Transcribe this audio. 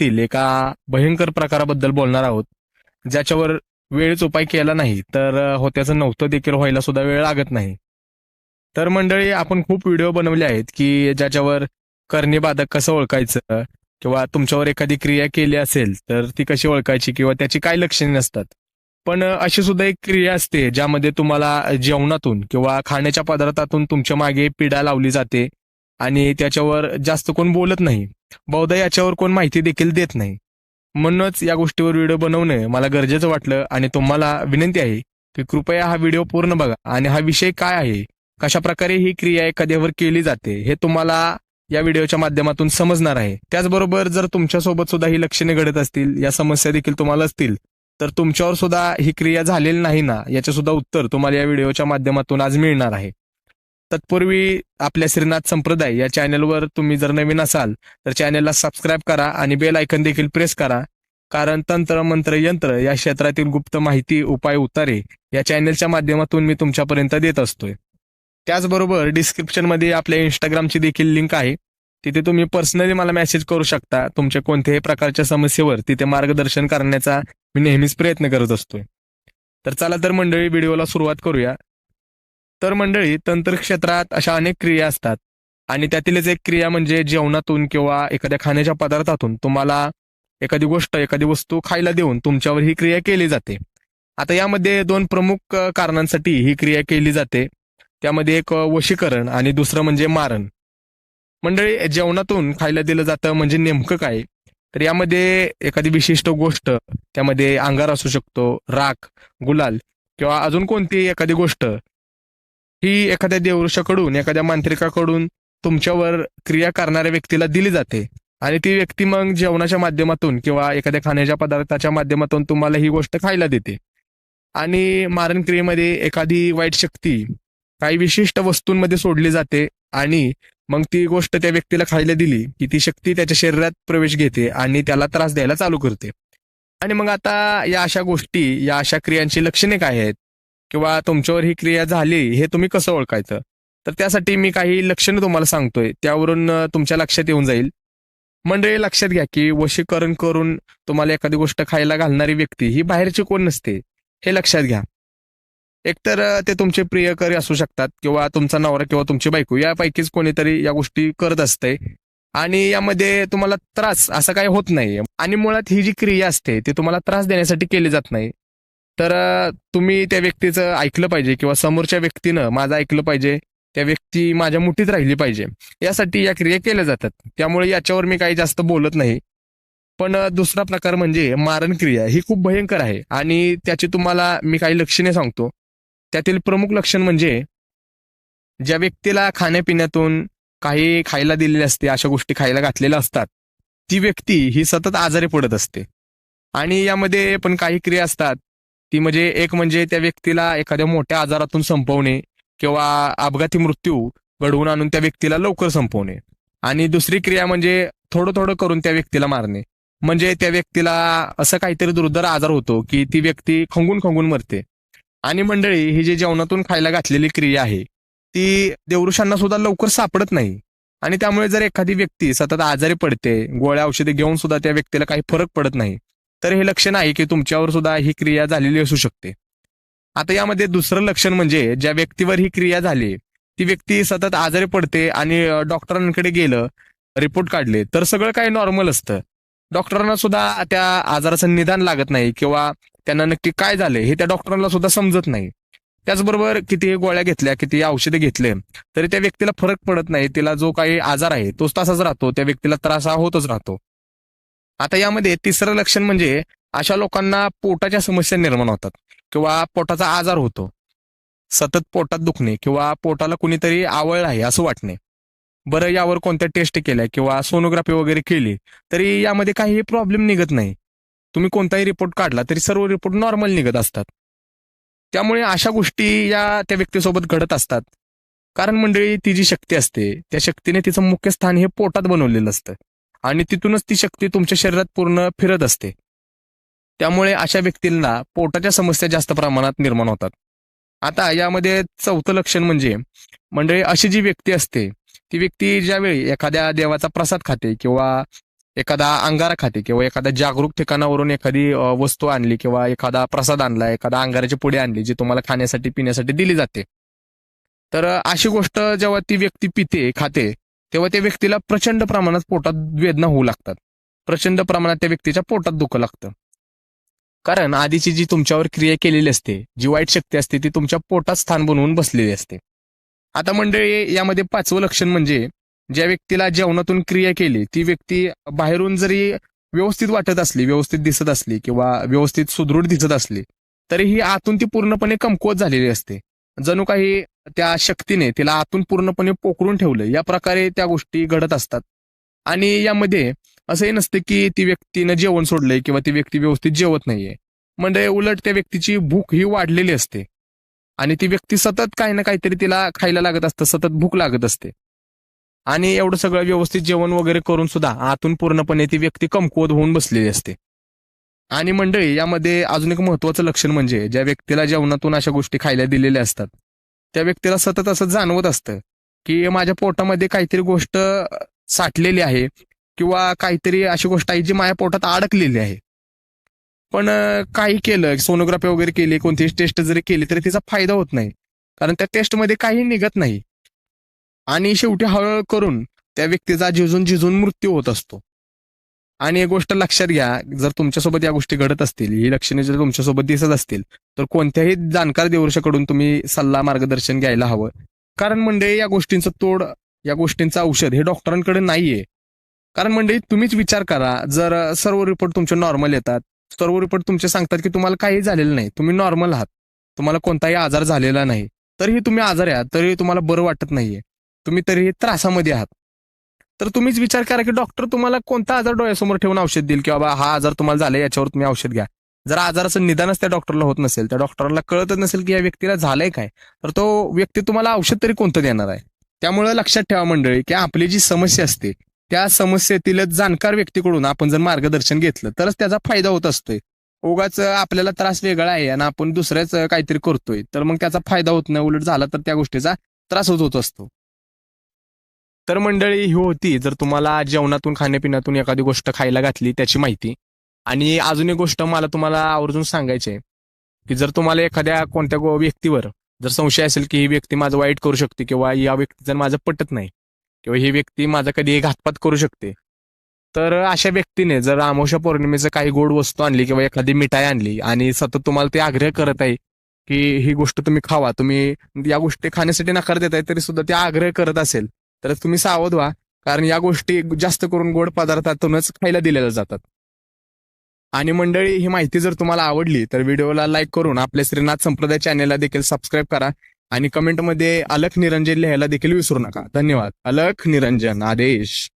तील एका भयंकर प्रकाराबद्दल बोलणार आहोत ज्याच्यावर वेळेच उपाय केला नाही तर होत्याचं नव्हतं देखील व्हायला सुद्धा वेळ लागत नाही. तर मंडळी आपण खूप व्हिडिओ बनवले आहेत की ज्याच्यावर करणीबाधक कसं ओळखायचं किंवा तुमच्यावर एखादी क्रिया केली असेल तर ती कशी ओळखायची किंवा त्याची काय लक्षणे नसतात. पण अशी सुद्धा एक क्रिया असते ज्यामध्ये तुम्हाला जेवणातून किंवा खाण्याच्या पदार्थातून तुमच्या मागे पिढा लावली जाते आणि त्याच्यावर जास्त कोण बोलत नाही. बहुधा याच्यावर कोण माहिती देखील देत नाही. म्हणूनच या गोष्टीवर व्हिडिओ बनवणे मला गरजेचं वाटलं आणि तुम्हाला विनंती आहे की कृपया हा व्हिडिओ पूर्ण बघा आणि हा विषय काय आहे कशा प्रकारे ही क्रिया एखाद्यावर केली जाते हे तुम्हाला या व्हिडिओच्या माध्यमातून समजणार आहे. त्याचबरोबर जर तुमच्यासोबत सुद्धा ही लक्षणे घडत असतील या समस्या देखील तुम्हाला असतील तर तुमच्यावर सुद्धा ही क्रिया झालेली नाही ना याचे सुद्धा उत्तर तुम्हाला या व्हिडिओच्या माध्यमातून आज मिळणार आहे. तत्पूर्वी आपल्या श्रीनाथ संप्रदाय या चॅनेलवर तुम्ही जर नवीन असाल तर चॅनेलला सबस्क्राईब करा आणि बेल आयकन देखील प्रेस करा. कारण तंत्र मंत्र यंत्र या क्षेत्रातील गुप्त माहिती उपाय उतारे या चॅनेलच्या माध्यमातून मी तुमच्यापर्यंत देत असतोय. त्याचबरोबर डिस्क्रिप्शनमध्ये आपल्या इंस्टाग्रामची देखील लिंक आहे. तिथे तुम्ही पर्सनली मला मेसेज करू शकता. तुमच्या कोणत्याही प्रकारच्या समस्येवर तिथे मार्गदर्शन करण्याचा मी नेहमीच प्रयत्न करत असतोय. तर चला तर मंडळी व्हिडिओला सुरुवात करूया. तर मंडळी तंत्र क्षेत्रात अशा अनेक क्रिया असतात. आणि त्यातीलच एक क्रिया म्हणजे जेवणातून किंवा एखाद्या खाण्याच्या पदार्थातून तुम्हाला एखादी गोष्ट एखादी वस्तू खायला देऊन तुमच्यावर ही क्रिया केली जाते. आता यामध्ये दोन प्रमुख कारणांसाठी ही क्रिया केली जाते. त्यामध्ये एक वशीकरण आणि दुसरं म्हणजे मारण. मंडळी जेवणातून खायला दिलं जातं म्हणजे नेमकं काय? तर यामध्ये एखादी विशिष्ट गोष्ट त्यामध्ये अंगार असू शकतो राख गुलाल किंवा अजून कोणती एखादी गोष्ट ही एखाद्या देवृषाकडून एखाद्या मांत्रिकाकडून तुमच्यावर क्रिया करणाऱ्या व्यक्तीला दिली जाते. आणि ती व्यक्ती मग जेवणाच्या माध्यमातून किंवा एखाद्या खाण्याच्या पदार्थाच्या माध्यमातून तुम्हाला ही गोष्ट खायला देते. आणि मारण क्रियेमध्ये एखादी वाईट शक्ती काही विशिष्ट वस्तूंमध्ये सोडली जाते आणि मग ती गोष्ट त्या व्यक्तीला खायला दिली की ती शक्ती त्याच्या शरीरात प्रवेश घेते आणि त्याला त्रास द्यायला चालू करते. आणि मग आता या अशा गोष्टी या अशा क्रियांची लक्षणे काय आहेत? किंवा तुमच्यावर ही क्रिया झाली हे तुम्ही कसं ओळखायचं? तर त्यासाठी मी काही लक्षणं तुम्हाला सांगतोय त्यावरून तुमच्या लक्षात येऊन जाईल. मंडळी लक्षात घ्या की वशीकरण करून तुम्हाला एखादी गोष्ट खायला घालणारी व्यक्ती ही बाहेरची कोण नसते हे लक्षात घ्या. एकतर ते तुमचे प्रियकरी असू शकतात किंवा तुमचा नवरा किंवा तुमची बायको यापैकीच कोणीतरी या गोष्टी करत असते आणि यामध्ये तुम्हाला त्रास असं काही होत नाही आणि मुळात ही जी क्रिया असते ती तुम्हाला त्रास देण्यासाठी केली जात नाही. तर तुम्ही त्या व्यक्तीचं ऐकलं पाहिजे किंवा समोरच्या व्यक्तीनं माझं ऐकलं पाहिजे त्या व्यक्ती माझ्या मुठीत राहिली पाहिजे यासाठी या क्रिया केल्या जातात. त्यामुळे याच्यावर मी काही जास्त बोलत नाही. पण दुसरा प्रकार म्हणजे मारण क्रिया. ही खूप भयंकर आहे आणि त्याची तुम्हाला मी काही लक्षणे सांगतो. त्यातील प्रमुख लक्षण म्हणजे ज्या व्यक्तीला खाण्यापिण्यातून काही खायला दिलेले असते अशा गोष्टी खायला घातलेल्या असतात ती व्यक्ती ही सतत आजारी पडत असते. आणि यामध्ये पण काही क्रिया असतात ती म्हणजे एक म्हणजे त्या व्यक्तीला एखाद्या मोठ्या आजारातून संपवणे किंवा अपघाती मृत्यू घडवून आणून त्या व्यक्तीला लवकर संपवणे. आणि दुसरी क्रिया म्हणजे थोडं थोडं करून त्या व्यक्तीला मारणे. म्हणजे त्या व्यक्तीला असं काहीतरी दुर्धर आजार होतो की ती व्यक्ती खंगून खंगून मरते. आणि मंडळी ही जी जेवणातून खायला घातलेली क्रिया आहे ती देवरुषांना सुद्धा लवकर सापडत नाही. आणि त्यामुळे जर एखादी व्यक्ती सतत आजारी पडते गोळ्या औषधे घेऊन सुद्धा त्या व्यक्तीला काही फरक पडत नाही तर हे लक्षण आहे की तुमच्यावर सुद्धा ही क्रिया झालेली असू शकते. आता यामध्ये दुसरं लक्षण म्हणजे ज्या व्यक्तीवर ही क्रिया झाली ती व्यक्ती सतत आजारी पडते आणि डॉक्टरांकडे गेलं रिपोर्ट काढले तर सगळं काही नॉर्मल असतं. डॉक्टरांना सुद्धा त्या आजाराचं निदान लागत नाही किंवा त्यांना नक्की काय झालंय हे त्या डॉक्टरांना सुद्धा समजत नाही. त्याचबरोबर किती गोळ्या घेतल्या किती औषधे घेतले तरी त्या व्यक्तीला फरक पडत नाही. तिला जो काही आजार आहे तोच तसाच राहतो त्या व्यक्तीला त्रास हा होतच राहतो. आता यामध्ये तिसरं लक्षण म्हणजे अशा लोकांना पोटाच्या समस्या निर्माण होतात किंवा पोटाचा आजार होतो. सतत पोटात दुखणे किंवा पोटाला कुणीतरी आवळ आहे असं वाटणे. बरं यावर कोणत्या टेस्ट केल्या किंवा सोनोग्राफी वगैरे केली तरी यामध्ये काही प्रॉब्लेम निघत नाही. तुम्ही कोणताही रिपोर्ट काढला तरी सर्व रिपोर्ट नॉर्मल निघत असतात. त्यामुळे अशा गोष्टी या त्या व्यक्तीसोबत घडत असतात. कारण मंडळी ती जी शक्ती असते त्या शक्तीने तिचं मुख्य स्थान हे पोटात बनवलेलं असतं. आणि तिथूनच ती शक्ती तुमच्या शरीरात पूर्ण फिरत असते. त्यामुळे अशा व्यक्तींना पोटाच्या समस्या जास्त प्रमाणात निर्माण होतात. आता यामध्ये चौथं लक्षण म्हणजे मंडळी अशी जी व्यक्ती असते ती व्यक्ती ज्यावेळी एखाद्या देवाचा प्रसाद खाते किंवा एखादा अंगारा खाते किंवा एखाद्या जागरूक ठिकाणावरून एखादी वस्तू आणली किंवा एखादा प्रसाद आणला एखादा अंगाराची पुढे आणली जी तुम्हाला खाण्यासाठी पिण्यासाठी दिली जाते. तर अशी गोष्ट जेव्हा ती व्यक्ती पिते खाते तेव्हा त्या व्यक्तीला प्रचंड प्रमाणात पोटात वेदना होऊ लागतात. प्रचंड प्रमाणात त्या व्यक्तीच्या पोटात दुखं लागतं. कारण आधीची जी तुमच्यावर क्रिया केलेली असते जी वाईट शक्ती असते ती तुमच्या पोटात स्थान बनवून बसलेली असते. आता मंडळी यामध्ये पाचवं लक्षण म्हणजे ज्या व्यक्तीला जेवणातून क्रिया केली ती व्यक्ती बाहेरून जरी व्यवस्थित वाटत असली व्यवस्थित दिसत असली किंवा व्यवस्थित सुदृढ दिसत असली तरीही आतून ती पूर्णपणे कमकुवत झालेली असते. जणू काही त्या शक्तीने तिला आतून पूर्णपणे पोखरून ठेवलं या प्रकारे त्या गोष्टी घडत असतात. आणि यामध्ये असंही नसतं की ती व्यक्तीनं जेवण सोडलंय किंवा ती व्यक्ती व्यवस्थित जेवत नाहीये. म्हणजे उलट त्या व्यक्तीची भूक ही वाढलेली असते. आणि ती व्यक्ती सतत काही ना काहीतरी तिला खायला लागत असतं सतत भूक लागत असते. आणि एवढं सगळं व्यवस्थित जेवण वगैरे करून सुद्धा आतून पूर्णपणे ती व्यक्ती कमकुवत होऊन बसलेली असते. आणि मंडळी यामध्ये अजून एक महत्वाचं लक्षण म्हणजे ज्या व्यक्तीला जेवणातून अशा गोष्टी खायला दिलेल्या असतात त्या व्यक्तीला सतत असं जाणवत असतं की माझ्या पोटामध्ये काहीतरी गोष्ट साठलेली आहे किंवा काहीतरी अशी गोष्ट आहे जी माझ्या पोटात अडकलेली आहे. पण काही केलं सोनोग्राफी वगैरे केली कोणतीही टेस्ट जरी केली तरी तिचा फायदा होत नाही. कारण त्या टेस्टमध्ये काही निघत नाही. आणि शेवटी हळूहळू करून त्या व्यक्तीचा झिजून झिजून मृत्यू होत असतो. आणि एक गोष्ट लक्षात घ्या जर तुमच्यासोबत या गोष्टी घडत असतील ही लक्षणे जर तुमच्यासोबत दिसत असतील तर कोणत्याही जाणकार देवृषाकडून तुम्ही सल्ला मार्गदर्शन घ्यायला हवं. कारण म्हणजे या गोष्टींचं तोड या गोष्टींचं औषध हे डॉक्टरांकडे नाहीये. कारण म्हणजे तुम्हीच विचार करा जर सर्व रिपोर्ट तुमचे नॉर्मल येतात सर्व रिपोर्ट तुमचे सांगतात की तुम्हाला काही झालेलं नाही तुम्ही नॉर्मल आहात तुम्हाला कोणताही आजार झालेला नाही तरीही तुम्ही आजार आहात तरीही तुम्हाला बरं वाटत नाहीये तुम्ही तरीही त्रासामध्ये आहात. तर तुम्हीच विचार करा की डॉक्टर तुम्हाला कोणता आजार डोळ्यासमोर ठेवून औषध देईल की बाबा हा आजार तुम्हाला झालाय याच्यावर तुम्ही औषध घ्या. जर आजाराचं निदानच त्या डॉक्टरला होत नसेल त्या डॉक्टरला कळतच नसेल की या व्यक्तीला झालंय काय तर तो व्यक्ती तुम्हाला औषध तरी कोणतं देणार आहे? त्यामुळे लक्षात ठेवा मंडळी की आपली जी समस्या असते त्या समस्येतील जाणकार व्यक्तीकडून आपण जर मार्गदर्शन घेतलं तरच त्याचा फायदा होत असतोय. उगाच आपल्याला त्रास वेगळा आहे आणि आपण दुसऱ्याच काहीतरी करतोय तर मग त्याचा फायदा होत नाही उलट झाला तर त्या गोष्टीचा त्रास होत होत असतो. तर मंडळी ही होती. जर तुम्हाला जेवणातून खाण्यापिण्यातून एखादी गोष्ट खायला घातली त्याची माहिती. आणि अजून एक गोष्ट मला तुम्हाला आवर्जून सांगायची आहे की जर तुम्हाला एखाद्या कोणत्या व्यक्तीवर जर संशय असेल की ही व्यक्ती माझं वाईट करू शकते किंवा या व्यक्ती जर माझं पटत नाही किंवा ही व्यक्ती माझा कधी घातपात करू शकते तर अशा व्यक्तीने जर अमावस्या पौर्णिमेचं काही गोड वस्तू आणली किंवा एखादी मिठाई आणली आणि सतत तुम्हाला ते आग्रह करत आहे की ही गोष्ट तुम्ही खावा तुम्ही या गोष्टी खाण्यासाठी नकार देत आहे तरी सुद्धा ते आग्रह करत असेल तर तुम्ही सावध व्हा कारण या गोष्टी जास्त करून गोड पदार्थातूनच खायला दिलेल्या जातात. आणि मंडळी ही माहिती जर तुम्हाला आवडली तर व्हिडिओला लाईक करून आपल्या श्रीनाथ संप्रदाय चॅनेलला देखील सबस्क्राईब करा आणि कमेंटमध्ये अलख निरंजन लिहायला देखील विसरू नका. धन्यवाद. अलख निरंजन आदेश.